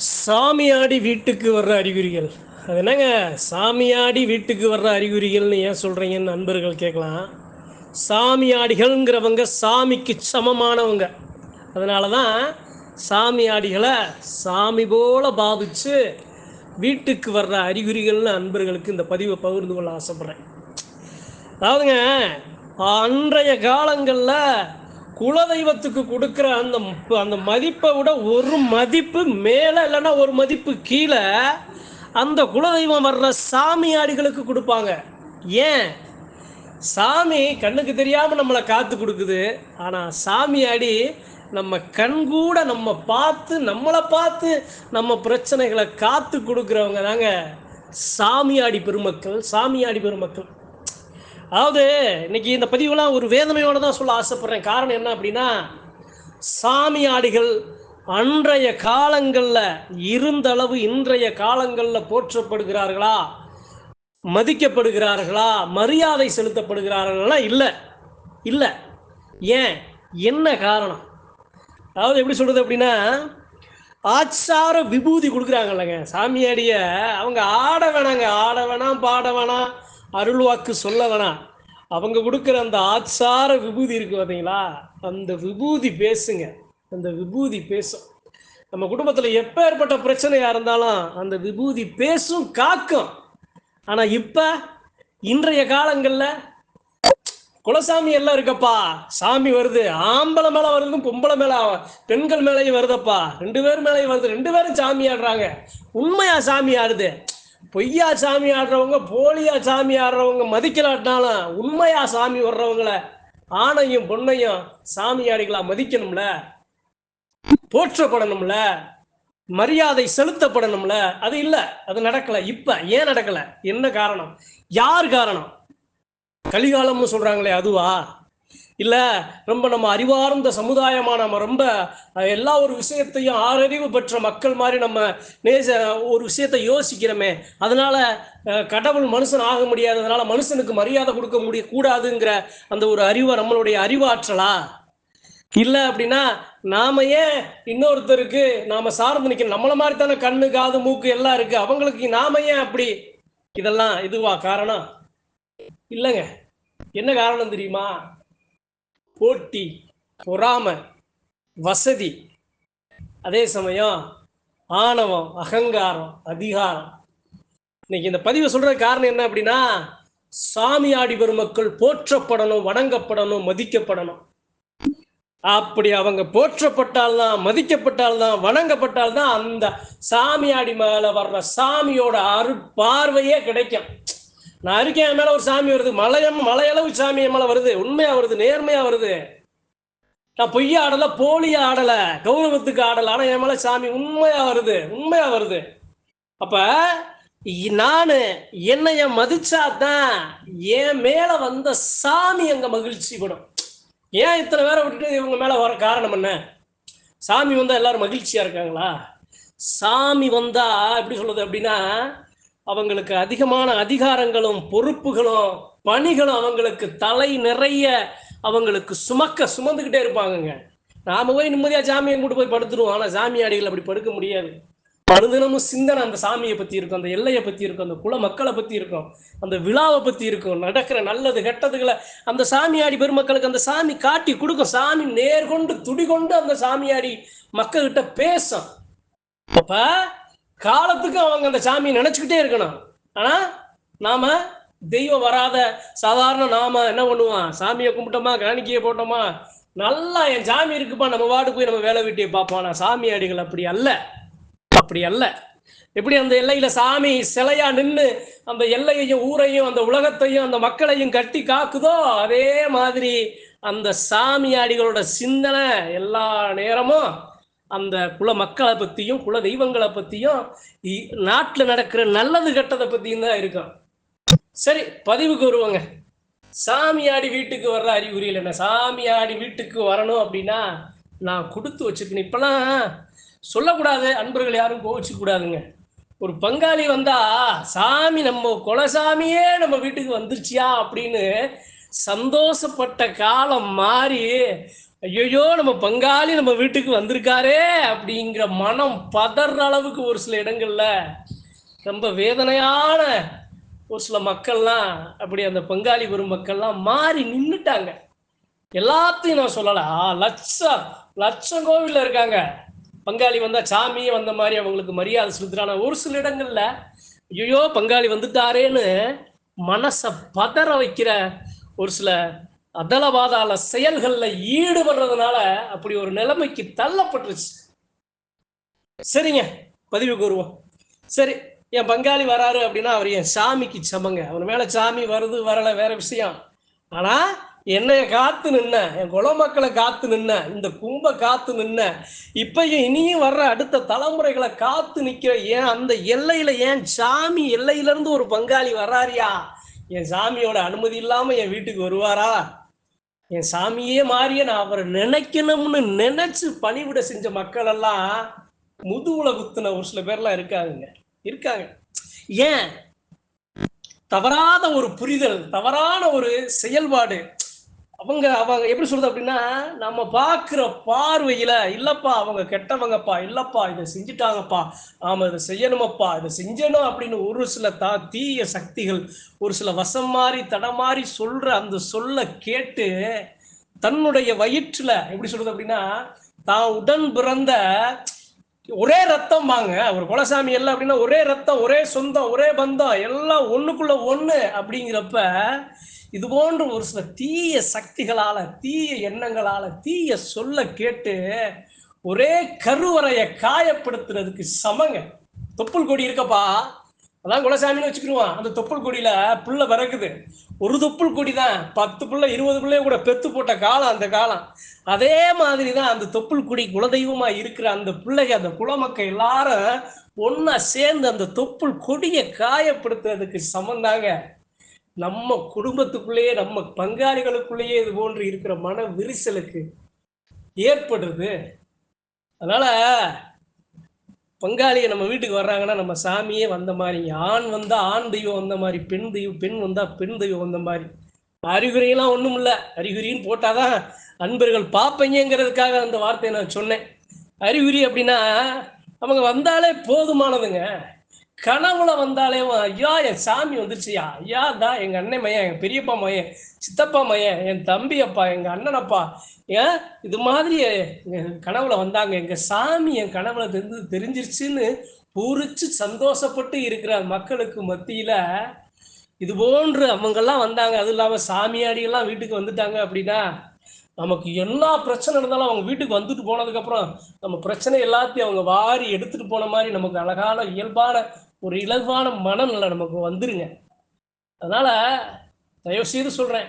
சாமியாடி வீட்டுக்கு வர்ற அறிகுறிகள். அது என்னங்க? சாமியாடி வீட்டுக்கு வர்ற அறிகுறிகள்னு ஏன் சொல்கிறீங்கன்னு நண்பர்கள் கேட்கலாம். சாமியாடிகள்ங்கிறவங்க சாமிக்கு சமமானவங்க. அதனால தான் சாமியாடிகளை சாமி போல் பாவித்து வீட்டுக்கு வர்ற அறிகுறிகள்னு அன்பர்களுக்கு இந்த பதிவை பகிர்ந்து கொள்ள ஆசைப்பட்றேன். அதாவதுங்க அன்றைய காலங்களில் குலதெய்வத்துக்கு கொடுக்குற அந்த அந்த மதிப்பை விட ஒரு மதிப்பு மேலே இல்லைன்னா ஒரு மதிப்பு கீழே அந்த குலதெய்வம் வர்ற சாமியாடிகளுக்கு கொடுப்பாங்க. ஏன்? சாமி கண்ணுக்கு தெரியாமல் நம்மளை காத்து கொடுக்குது. ஆனால் சாமியாடி நம்ம கண் கூட நம்ம பார்த்து நம்மளை பார்த்து நம்ம பிரச்சனைகளை காத்து கொடுக்குறவங்க தாங்க சாமியாடி பெருமக்கள் சாமியாடி பெருமக்கள். அதாவது இன்னைக்கு இந்த பதிவுலாம் ஒரு வேதனையோடு தான் சொல்ல ஆசைப்படுறேன். காரணம் என்ன அப்படின்னா சாமியாடிகள் அன்றைய காலங்களில் இருந்தளவு இன்றைய காலங்களில் போற்றப்படுகிறார்களா? மதிக்கப்படுகிறார்களா? மரியாதை செலுத்தப்படுகிறார்களா? இல்லை. இல்லை. ஏன்? என்ன காரணம்? அதாவது எப்படி சொல்கிறது அப்படின்னா ஆச்சார விபூதி கொடுக்குறாங்கல்லங்க. சாமியாடிய அவங்க ஆட வேணாங்க. ஆட வேணாம் பாட வேணாம். அருள்வாக்கு சொல்ல வேணாம் அவங்க கொடுக்குற அந்த ஆச்சார விபூதி இருக்கு பார்த்தீங்களா அந்த விபூதி பேசுங்க. அந்த விபூதி பேசும். நம்ம குடும்பத்தில் எப்போ ஏற்பட்ட பிரச்சனையாக இருந்தாலும் அந்த விபூதி பேசும் காக்கும். ஆனால் இப்போ இன்றைய காலங்களில் குலசாமி எல்லாம் இருக்கப்பா. சாமி வருது. ஆம்பளை மேலே வருது பொம்பளை மேலே பெண்கள் மேலேயும் வருதப்பா. ரெண்டு பேர் மேலேயும் வருது. ரெண்டு பேரும் சாமி ஆடுறாங்க. உண்மையா சாமி ஆடுது. பொய்யா சாமி ஆடுறவங்க போலியா சாமி ஆடுறவங்க மதிக்கலாட்டினாலும் உண்மையா சாமி வர்றவங்கள ஆணையும் பொண்ணையும் சாமியாடிகளா மதிக்கணும்ல? போற்றப்படணும்ல? மரியாதை செலுத்தப்படணும்ல? அது இல்லை அது நடக்கல. இப்போ ஏன் நடக்கலை? என்ன காரணம்? யார் காரணம்? கலிகாலம்னு சொல்கிறாங்களே அதுவா? இல்லை ரொம்ப நம்ம அறிவார்ந்த சமுதாயமாக நம்ம ரொம்ப எல்லா ஒரு விஷயத்தையும் ஆறறிவு பெற்ற மக்கள் மாதிரி நம்ம நேச ஒரு விஷயத்தை யோசிக்கிறோமே. அதனால் கடவுள் மனுஷன் ஆக முடியாததுனால மனுஷனுக்கு மரியாதை கொடுக்க முடிய கூடாதுங்கிற அந்த ஒரு அறிவை நம்மளுடைய அறிவாற்றலா? இல்லை அப்படின்னா நாம ஏன் இன்னொருத்தருக்கு நாம சார்ந்து நிற்கணும் நம்மள மாதிரி தானே கண்ணு காது மூக்கு எல்லாம் இருக்கு. அவங்களுக்கு நாம ஏன் அப்படி? இதெல்லாம் இதுவா காரணம்? இல்லைங்க. என்ன காரணம் தெரியுமா? போட்டி பொறாமை வசதி. அதே சமயம் ஆணவம் அகங்காரம் அதிகாரம். இன்னைக்கு இந்த பதிவை சொல்ற காரணம் என்ன அப்படின்னா சாமியாடி பெருமக்கள் போற்றப்படணும் வணங்கப்படணும் மதிக்கப்படணும். அப்படி அவங்க போற்றப்பட்டால்தான் மதிக்கப்பட்டால்தான் வணங்கப்பட்டால்தான் அந்த சாமியாடி மேல வர்ற சாமியோட அரு பார்வையே கிடைக்கும். நான் இருக்கேன் என் மேல ஒரு சாமி வருது. மலையம் மலையளவு சாமி என் மேல வருது. உண்மையா வருது நேர்மையா வருது. நான் பொய்யா ஆடல போலியா ஆடல கௌரவத்துக்கு ஆடல ஆனா என் மேல சாமி உண்மையா வருது உண்மையா வருது. அப்ப நானு என்னைய மதிச்சாதான் என் மேல வந்த சாமி அங்க மகிழ்ச்சி படும். ஏன் இத்தனை பேரை விட்டுட்டு இவங்க மேல வர காரணம் என்ன? சாமி வந்தா எல்லாரும் மகிழ்ச்சியா இருக்காங்களா? சாமி வந்தா எப்படி சொல்றது அப்படின்னா அவங்களுக்கு அதிகமான அதிகாரங்களும் பொறுப்புகளும் பணிகளும் அவங்களுக்கு தலை நிறைய அவங்களுக்கு சுமக்க சுமந்துக்கிட்டே இருப்பாங்கங்க. நாம போய் நிம்மதியா சாமியை கூட்டு போய் படுத்துருவோம். ஆனா சாமியாடிகள் அப்படி படுக்க முடியாது. மறுதினமும் சிந்தனை அந்த சாமியை பத்தி இருக்கும் அந்த எல்லையை பத்தி இருக்கும் அந்த குல மக்களை பத்தி இருக்கும் அந்த விழாவை பத்தி இருக்கும் நடக்கிற நல்லது கெட்டதுகளை அந்த சாமியாடி பெருமக்களுக்கு அந்த சாமி காட்டி கொடுக்கும். சாமி நேர்கொண்டு துடிகொண்டு அந்த சாமியாடி மக்கள்கிட்ட பேசும். அப்ப காலத்துக்கு அவங்க அந்த சாமியை நினைச்சுக்கிட்டே இருக்கணும். ஆனா நாம தெய்வம் வராத சாதாரண நாம என்ன பண்ணுவோம்? சாமியை கும்பிட்டோமா காணிக்கையை போட்டோமா? நல்லா என் சாமி இருக்குப்பா நம்ம வார்டு போய் நம்ம வேலை வெட்டியை பார்ப்போம். ஆனா சாமியாடிகள் அப்படி அல்ல. அப்படி அல்ல. எப்படி அந்த எல்லையில சாமி சிலையா நின்று அந்த எல்லையையும் ஊரையும் அந்த உலகத்தையும் அந்த மக்களையும் கட்டி காக்குதோ? அதே மாதிரி அந்த சாமியாடிகளோட சிந்தனை எல்லா நேரமும் அந்த குல மக்களை பத்தியும் குல தெய்வங்களை பத்தியும் இ- நாட்டுல நடக்கிற நல்லது கெட்டதை பத்தியும் தான் இருக்கும் சரி பதிவுக்கு வருவாங்க. சாமியாடி வீட்டுக்கு வர்ற அறிகுறியில் என்ன? சாமியாடி வீட்டுக்கு வரணும் அப்படின்னா நான் கொடுத்து வச்சிருக்கேன். இப்பெல்லாம் சொல்லக்கூடாது. அன்பர்கள் யாரும் கோவிச்சுக்க கூடாதுங்க ஒரு பங்காளி வந்தா சாமி நம்ம குலசாமியே நம்ம வீட்டுக்கு வந்துருச்சியா அப்படின்னு சந்தோஷப்பட்ட காலம் மாறி ஐயோ நம்ம பங்காளி நம்ம வீட்டுக்கு வந்திருக்காரே அப்படிங்கிற மனம் பதற அளவுக்கு ஒரு சில இடங்கள்ல ரொம்ப வேதனையான ஒரு சில மக்கள்லாம் அப்படி அந்த பங்காளி வரும் மக்கள்லாம் மாறி நின்றுட்டாங்க எல்லாத்தையும் நான் சொல்லல. லட்சம் லட்சம் கோவில்ல இருக்காங்க. பங்காளி வந்தா சாமியே வந்த மாதிரி அவங்களுக்கு மரியாதை செலுத்துறாங்க. ஒரு சில இடங்கள்ல ஐயோ பங்காளி வந்துட்டாரேன்னு மனசை பதற வைக்கிற ஒரு சில அதளவாதால செயல்கள்ல ஈடுபடுறதுனால அப்படி ஒரு நிலைமைக்கு தள்ளப்பட்டுருச்சு. சரிங்க பதிவுக்கு வருவோம் சரி என் பங்காளி வராரு அப்படின்னா அவர் என் சாமிக்கு சமங்க. அவர் மேல சாமி வருது வரல வேற விஷயம். ஆனா என்னைய காத்து நின்ன என் குல மக்களை காத்து நின்ன இந்த கும்ப காத்து நின்ன இப்பயும் இனியும் வர்ற அடுத்த தலைமுறைகளை காத்து நிக்கிற ஏன் அந்த எல்லையில ஏன் சாமி எல்லையில இருந்து ஒரு பங்காளி வர்றாரியா என் சாமியோட அனுமதி இல்லாம என் வீட்டுக்கு வருவாரா? என் சாமியே மாறிய நான் அவரை நினைக்கணும்னு நினைச்சு பணிவிட செஞ்ச மக்கள் எல்லாம் முதுகுல குத்துன ஒரு சில பேர்லாம் இருக்காங்க இருக்காங்க. ஏன்? தவறாத ஒரு புரிதல் தவறான ஒரு செயல்பாடு அவங்க அவங்க எப்படி சொல்றது அப்படின்னா நம்ம பார்க்குற பார்வையில இல்லப்பா அவங்க கெட்டவங்கப்பா இல்லப்பா இதை செஞ்சுட்டாங்கப்பா ஆமா இதை செய்யணுமப்பா இதை செஞ்சணும் அப்படின்னு ஒரு சில தா தீய சக்திகள் ஒரு சில வசம் மாறி தடமாறி சொல்ற அந்த சொல்ல கேட்டு தன்னுடைய வயிற்றுல எப்படி சொல்றது அப்படின்னா தான் உடன் பிறந்த ஒரே ரத்தம் வாங்க ஒரு குலசாமி எல்லாம் அப்படின்னா ஒரே ரத்தம் ஒரே சொந்தம் ஒரே பந்தம் எல்லாம் ஒண்ணுக்குள்ள ஒண்ணு அப்படிங்கிறப்ப இது போன்ற ஒரு சில தீய சக்திகளால தீய எண்ணங்களால தீய சொல்ல கேட்டு ஒரே கருவறையை காயப்படுத்துறதுக்கு சமங்க. தொப்புள் கொடி இருக்கப்பா. அதான் குலசாமின்னு வச்சுக்கிடுவான் அந்த தொப்புள் கொடியில புள்ள பிறகுது ஒரு தொப்புள் கொடி தான் பத்து புள்ள இருபது புள்ளைய கூட பெத்து போட்ட காலம் அந்த காலம். அதே மாதிரி தான் அந்த தொப்புள் கொடி குலதெய்வமா இருக்கிற அந்த பிள்ளைங்க அந்த குலமக்கள் எல்லாரும் ஒன்னா சேர்ந்து அந்த தொப்புள் கொடியை காயப்படுத்துறதுக்கு சமந்தாங்க. நம்ம குடும்பத்துக்குள்ளேயே நம்ம பங்காளிகளுக்குள்ளேயே இது போன்று இருக்கிற மன விரிசலுக்கு ஏற்படுறது அதனால பங்காளியை நம்ம வீட்டுக்கு வர்றாங்கன்னா நம்ம சாமியே வந்த மாதிரி ஆண் வந்தால் ஆண் தெய்வம் வந்த மாதிரி பெண் தெய்வம் பெண் வந்தால் பெண் தெய்வம் வந்த மாதிரி. அறிகுறியெல்லாம் ஒன்றும் இல்லை. அறிகுறின்னு போட்டாதான் அன்பர்கள் பார்ப்பீங்கிறதுக்காக அந்த வார்த்தையை நான் சொன்னேன். அறிகுறி அப்படின்னா அவங்க வந்தாலே போதுமானதுங்க. கனவுல வந்தாலே ஐயா என் சாமி வந்துருச்சுயா? ஐயா தான் எங்க அண்ணன் மையன் எங்க பெரியப்பா மையன் சித்தப்பா மையன் என் தம்பி அப்பா எங்க அண்ணனப்பா ஏன்? இது மாதிரி கனவுல வந்தாங்க. எங்க சாமி என் கனவுல தெரிஞ்சு தெரிஞ்சிருச்சுன்னு பூரிச்சு சந்தோஷப்பட்டு இருக்கிற மக்களுக்கு மத்தியில. இது போன்று அவங்கெல்லாம் வந்தாங்க. அதுவும் இல்லாம சாமியாடியெல்லாம் வீட்டுக்கு வந்துட்டாங்க அப்படின்னா நமக்கு எல்லா பிரச்சனை இருந்தாலும் அவங்க வீட்டுக்கு வந்துட்டு போனதுக்கப்புறம் நம்ம பிரச்சனை எல்லாத்தையும் அவங்க வாரி எடுத்துட்டு போன மாதிரி நமக்கு அழகான இயல்பான ஒரு இலகுவான மனநிலை நமக்கு வந்துருங்க. அதனால தயவு செய்து சொல்றேன்.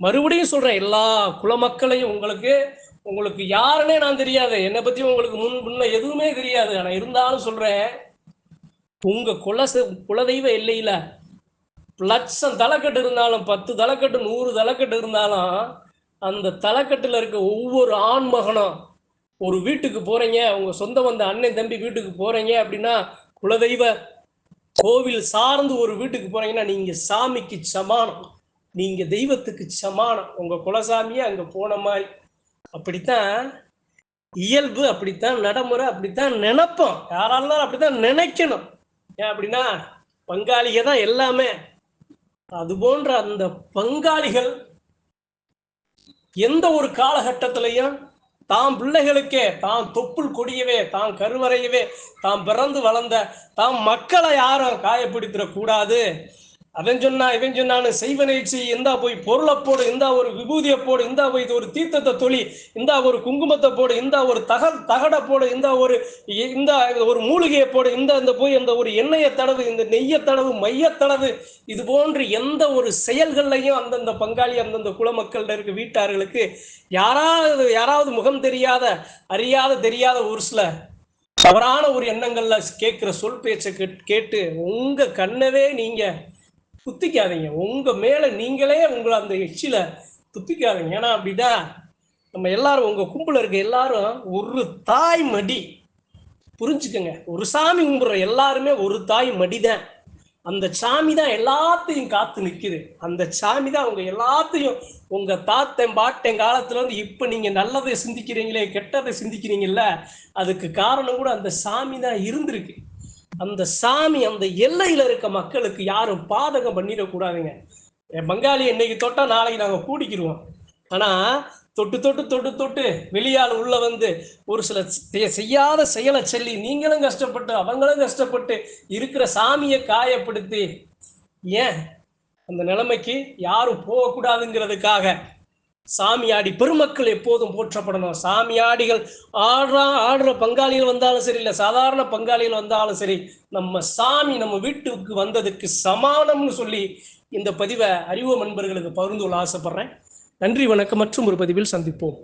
மறுபடியும் சொல்றேன் எல்லா குலமக்களையும் உங்களுக்கு உங்களுக்கு யாருன்னே நான் தெரியாது. என்னை பத்தி உங்களுக்கு முன் முன்ன எதுவுமே தெரியாது. ஆனா இருந்தாலும் சொல்றேன் உங்க குல குலதெய்வ எல்லையில லட்சம் தலைக்கட்டு இருந்தாலும் பத்து தலைக்கட்டு நூறு தலைக்கட்டு இருந்தாலும் அந்த தலைக்கட்டில் இருக்க ஒவ்வொரு ஆண் மகனும் ஒரு வீட்டுக்கு போறீங்க உங்க சொந்த வந்த அண்ணன் தம்பி வீட்டுக்கு போறீங்க அப்படின்னா குலதெய்வ கோவில் சார்ந்து ஒரு வீட்டுக்கு போனீங்கன்னா நீங்க சாமிக்கு சமானம். நீங்க தெய்வத்துக்கு சமானம். உங்க குலசாமியே அங்க போன மாதிரி. அப்படித்தான் இயல்பு அப்படித்தான் நடைமுறை அப்படித்தான் நினைப்போம். யாராலும் அப்படித்தான் நினைக்கணும். ஏன் அப்படின்னா பங்காளிக தான் எல்லாமே. அது போன்ற அந்த பங்காளிகள் எந்த ஒரு காலகட்டத்திலையும் தாம் பிள்ளைகளுக்கே தாம் தொப்புள் கொடியவே தாம் கருவறையவே தாம் பிறந்து வளர்ந்த தாம் மக்களை யாரும் காயப்படுத்திடக்கூடாது. அவன் சொன்னா இவன் சொன்னான்னு செய்வனை செய் இந்தா போய் பொருளை போடு இந்தா ஒரு விபூதியை போடு இந்தா போய் இது ஒரு தீர்த்தத்தை தொழி இந்தா ஒரு குங்குமத்தை போடு இந்தா ஒரு தக தகடை போடு இந்தா ஒரு இந்த ஒரு மூலிகையை போடு இந்த இந்த போய் அந்த ஒரு எண்ணெயை தடவு இந்த நெய்யை தடவு மைய தடவு இது போன்று எந்த ஒரு செயல்கள்லையும் அந்தந்த பங்காளி அந்தந்த குலமக்கள்கிட்ட இருக்க வீட்டார்களுக்கு யாராவது யாராவது முகம் தெரியாத அறியாத தெரியாத ஒரு சில தவறான ஒரு எண்ணங்கள்ல கேட்கிற சொல் பேச்சை கேட்- கேட்டு உங்க கண்ணவே நீங்க குத்திக்காதீங்க உங்க மேல நீங்களே உங்களை அந்த எச்சில துப்பிக்காதீங்க ஏன்னா அப்படிதான் நம்ம எல்லாரும் உங்க கும்பல இருக்க எல்லாரும் ஒரு தாய் மடி. புரிஞ்சுக்கோங்க. ஒரு சாமி கும்பிடுற எல்லாருமே ஒரு தாய் மடிதான். அந்த சாமி தான் எல்லாத்தையும் காத்து நிக்குது. அந்த சாமி தான் உங்க எல்லாத்தையும் உங்க தாத்தன் பாட்டன் காலத்துல இருந்து இப்ப நீங்க நல்லதை சிந்திக்கிறீங்களே கெட்டதை சிந்திக்கிறீங்கல்ல அதுக்கு காரணம் கூட அந்த சாமி தான் இருந்திருக்கு. அந்த சாமி அந்த எல்லையில இருக்க மக்களுக்கு யாரும் பாதகம் பண்ணிடக்கூடாதுங்க என் பங்காளி இன்னைக்கு தொட்டா நாளைக்கு நாங்க கூடிக்கிருவோம். ஆனா தொட்டு தொட்டு தொட்டு தொட்டு வெளியால் உள்ள வந்து ஒரு சில செய்யாத செயலை சொல்லி நீங்களும் கஷ்டப்பட்டு அவங்களும் கஷ்டப்பட்டு இருக்கிற சாமியை காயப்படுத்தி ஏன்? அந்த நிலைமைக்கு யாரும் போகக்கூடாதுங்கிறதுக்காக சாமியாடி பெருமக்கள் எப்போதும் போற்றப்படணும். சாமியாடிகள் ஆடுற ஆடுற பங்காளிகள் வந்தாலும் சரி இல்லை சாதாரண பங்காளிகள் வந்தாலும் சரி நம்ம சாமி நம்ம வீட்டுக்கு வந்ததுக்கு சமானம்னு சொல்லி இந்த பதிவை அறிவு நண்பர்களுக்கு பகிர்ந்து கொள்ள ஆசைப்படுறேன். நன்றி வணக்கம் மற்றும் ஒரு பதிவில் சந்திப்போம்.